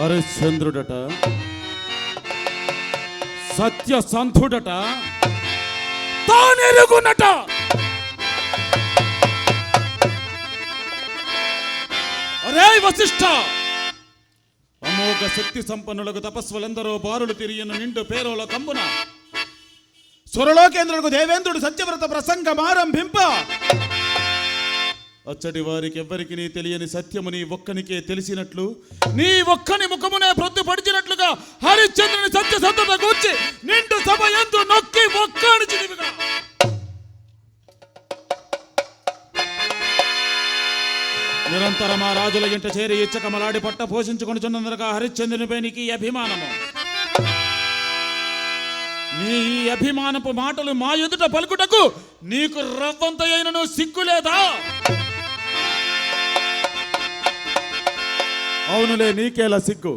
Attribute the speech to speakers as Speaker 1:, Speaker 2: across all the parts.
Speaker 1: హరిశ్చంద్రుడట సత్యసంధుడట తానెరుగునట. అరే వశిష్ఠ అమోఘ శక్తి సంపన్నులకు తపస్సులందరూ బారులు తిరిగిన నిండు పేరుల కంబున
Speaker 2: సురలోకేంద్రులకు దేవేంద్రుడు సత్యవ్రత ప్రసంగమారంభింప
Speaker 1: అచ్చటి వారికి ఎవ్వరికి నీ తెలియని సత్యము నీ ఒక్కనికే తెలిసినట్లు నీ ఒక్కని ముఖమునే ప్రొద్దు పడిచినట్లుగా హరిశ్చంద్రుని సత్య సంతత కూర్చి నిండు సభ ఎందు నొక్కి ఒక్కడిచిదివిగా నిరంతరం ఆ రాజుల ఇంట చేరి ఇచ్చకమలాడి పట్ట పోషించుకొనిచున్నందుగా హరిశ్చంద్రునిపై నీకు అభిమానము. నీ ఈ అభిమానపు మాటలు మా ఎదుట పలుకుటకు నీకు రవ్వంత అయినను సిగ్గులేదా? అవునులే నీకేలా సిగ్గు?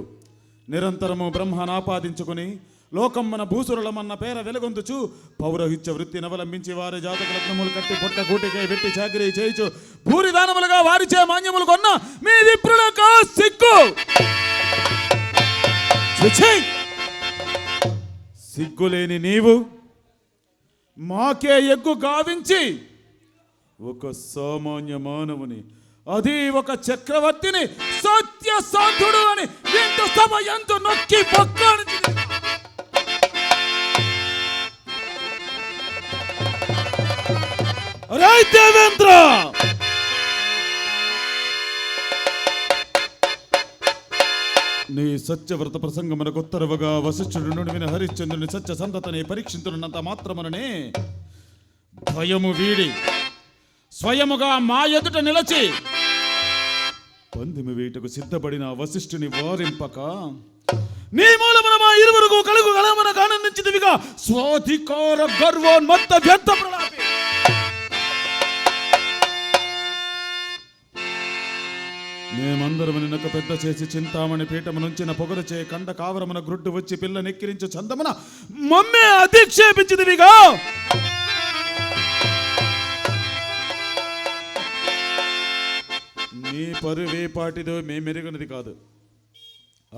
Speaker 1: నిరంతరము బ్రహ్మనాపాదించుకుని లోకమ్మన భూసురులమన్న పేర వెలుగొందుచు పౌరహిత్య వృత్తిని అవలంబించి వారి జాతక లగ్నములు కట్టి పొట్ట కూటికై పెట్టి చాకరీ చేయిచు భూరిదానములుగా వారిచే మాన్యములు కొన్న మీ విప్రులకు సిగ్గు! సిగ్గులేని నీవు మాకే ఎగ్గు గావించి ఒక సామాన్య మానవుని అది ఒక చక్రవర్తిని సత్య సాధుడు అని ఎంత సభ ఎంత నొక్కి పక్కని అరే దేవేంద్ర నీ సత్యవ్రత ప్రసంగమునకు ఉత్తరవుగా వశిష్ఠుడు నుడివిన హరిశ్చంద్రుని సత్య సంతతని పరీక్షించునంత మాత్రముననే భయము వీడి స్వయముగా మా ఎదుట నిలచి పందిమి వేటకు సిద్ధపడిన వశిష్ఠుని వారింపక నీ మూలమున మా ఇరువురుకు కలుగు కలమనకు ఆనందించిదివిగా స్వాధికార గర్వోన్మత్త వ్యర్థ ప్రలాపి. మేమందరం నిన్నక పెద్ద చేసి చింతామణి పీఠము నుంచిన పొగరుచే కండ కావరమున గ్రుడ్డు వచ్చి పిల్ల నెక్కిరించు చందమున మమ్మే అధిక్షేపించిదివిగా. నీ పరువే పాటిదో మేమెరుగనిది కాదు.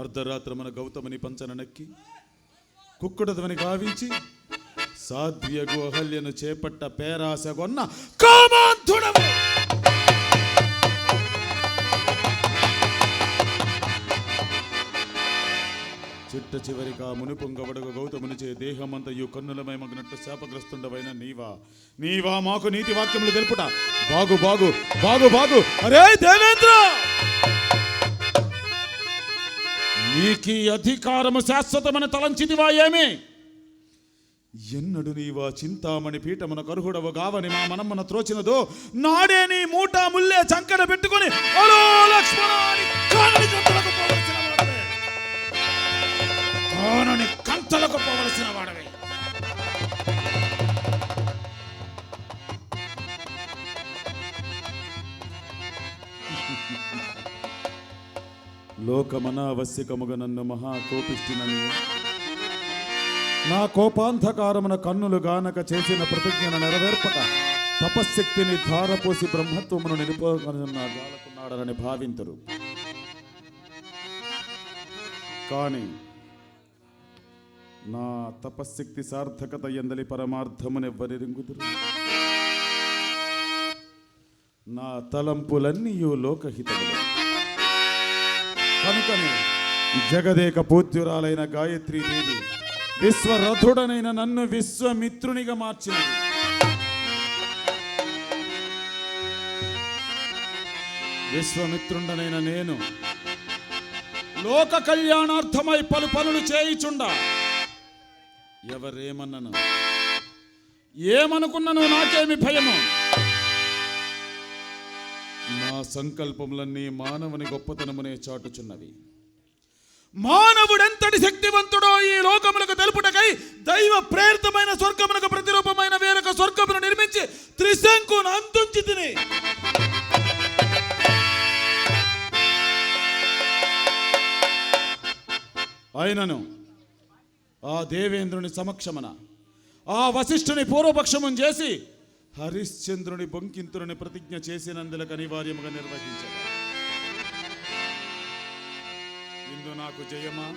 Speaker 1: అర్ధరాత్రమున గౌతముని పంచన నక్కి కుక్కుడతమని గావించి సాధ్యగు అహల్యను చేపట్ట పేరాసగొన్న కామాంధుడవు. చిట్ట చివరిగా మునుపొంగబడగ గౌతమునిచే దేహమంతయు కన్నులమై మగినట్టు శాపగ్రస్తుండవైన నీవా. నీవా మాకు నీతి వాక్యములు తెలుపుట. బాగు బాగు బాగు బాగు. అరే దేవేంద్ర! నీకి అధికారము శాశ్వతమని తలంచిదివా ఏమి? ఎన్నడు నీవా చింతామణి పీఠమున కరుహుడవు గావని మా మనమ్మన త్రోచినదో నాడే నీ మూట ముల్లే చంకన పెట్టుకొని అలో లక్ష్మణ కానని కంతలకు పోవలసిన వాడవే. లోకమనావశ్యకముగ నన్ను మహాకోపిష్టినని నా కోపాంధకారమున కన్నులు గానక చేసిన ప్రతిజ్ఞను నెరవేర్పక తపశ్శక్తిని ధారపోసి బ్రహ్మత్వమును నిలుపుకొనున్న భావింతురు. కానీ నా తపశ్శక్తి సార్థకత ఎందలి పరమార్థమునెవ్వరిరింగుదురు? నా తలంపులన్నీయు లోకహితములు. కనుకనే జగదేక పూజ్యురాలైన గాయత్రీదేవి విశ్వరథుడనైన నన్ను విశ్వమిత్రునిగా మార్చింది విశ్వమిత్రుండనైన నేను లోక కళ్యాణార్థమై పలు పనులు చేయిచుండా? ఎవరేమన్నను? ఏమనుకున్నను నాకేమి భయము? నా సంకల్పములన్నీ మానవుని గొప్పతనమునే చాటుచున్నవి. మానవుడెంతటి శక్తివంతుడో ఈ లోకములకు తెలుపుటకై దైవ ప్రేరితమైన స్వర్గమునకు ప్రతిరూపమైన వేరొక స్వర్గమును నిర్మించి త్రిశంకును అంతుంచి తిని. అయినను ఆ దేవేంద్రుని సమక్షమన ఆ వశిష్ఠుని పూర్వపక్షము చేసి హరిశ్చంద్రుని బొంకింతుని ప్రతిజ్ఞ చేసినందులకు అనివార్యముగా నిర్వహించారు ఇందు నాకు జయమా?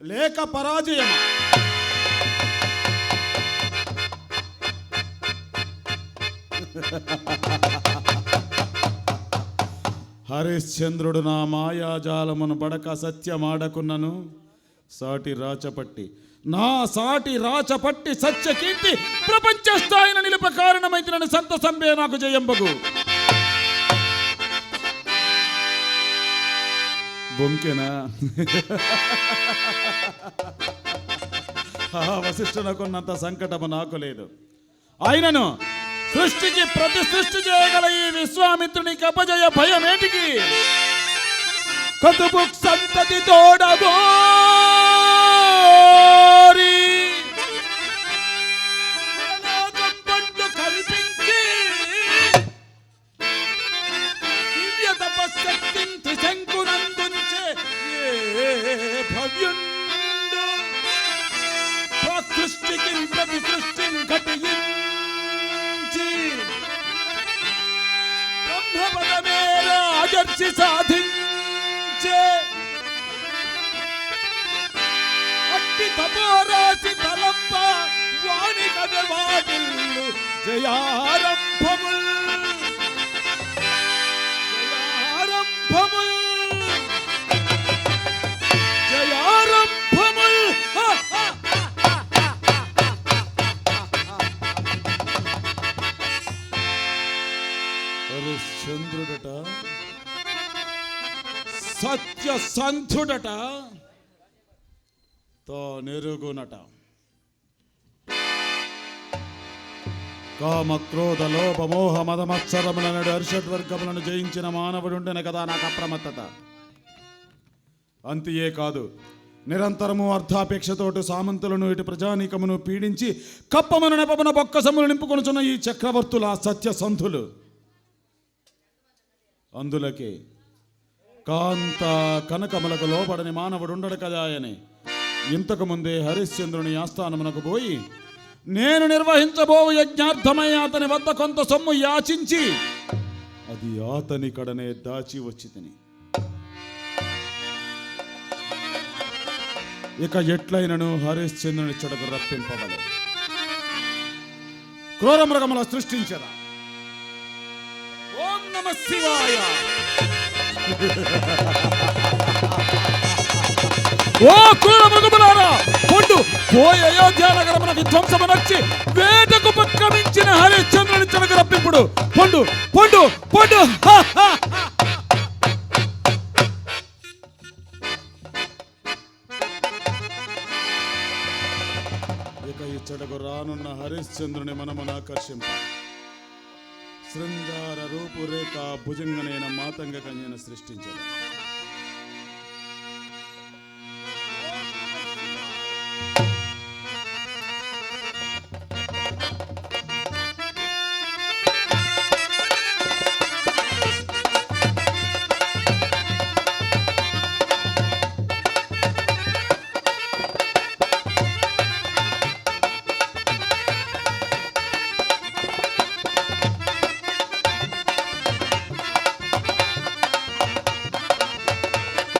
Speaker 1: లేక పరాజయమా? హరిశ్చంద్రుడు నా మాయాజాలమును బడక సత్యమాడకున్నను. సాటి రాచపట్టి. నా సాటి రాచపట్టి సత్యకీర్తి ప్రపంచ స్థాయిన నిలుప కారణమైతే సంత సంబే నాకు జయంబగు. బొంకెనా? వశిష్ఠునకున్నంత సంకటము నాకు లేదు. ఆయనను సృష్టికి ప్రతి సృష్టి చేయగల ఈ విశ్వామిత్రుని కపజయ భయం భయమేటికి కతుబు సంతతి తోడగోరి చర్చి సాధించే. అట్టి తపోరాశి తలంప వాణి కథ వాటిల్లు. జయారంభముల్. సంతుడట. తో నెరుగునట. కామ క్రోధ లోభ మోహ మదమత్సరములను హర్షడ్వర్గములను జయించిన మానవుడుండెన కదా నాకు అప్రమత్తత. అంతియే కాదు నిరంతరము అర్థాపేక్షతోటి సామంతులను ఇటు ప్రజానీకమును పీడించి కప్పమును నెపమున బొక్కసమును నింపుకొనుచున్న ఈ చక్రవర్తుల సత్య సంధులు అందులకే కాంత కనకములకు లోపడని మానవుడు ఉండడు కదా అని. ఇంతకు ముందే హరిశ్చంద్రుని ఆస్థానమునకు పోయి నేను నిర్వహించబో యజ్ఞార్థమై అతని వద్ద కొంత సొమ్ము యాచించి అది అతని కడనే దాచి వచ్చి తిని. ఇక ఎట్లయినను హరిశ్చంద్రుని చెడకు రప్పింపవలే క్రూర మృగముల సృష్టించరా. ఓం నమ శివాయ. ఓ కుల మృగములారా పొండు పోయి అయోధ్య నగరమున విధ్వంసమునొచ్చి వేటకు పక్రమించిన హరిశ్చంద్రుని చెడకు రప్పింపుడు పొండు పొండు పొండు. ఇక ఇచ్చటకు రానున్న హరిశ్చంద్రుని మనమును ఆకర్షింపు శృంగార రూపురేఖ భుజంగనైన మాతంగ కన్యను సృష్టించారు thank you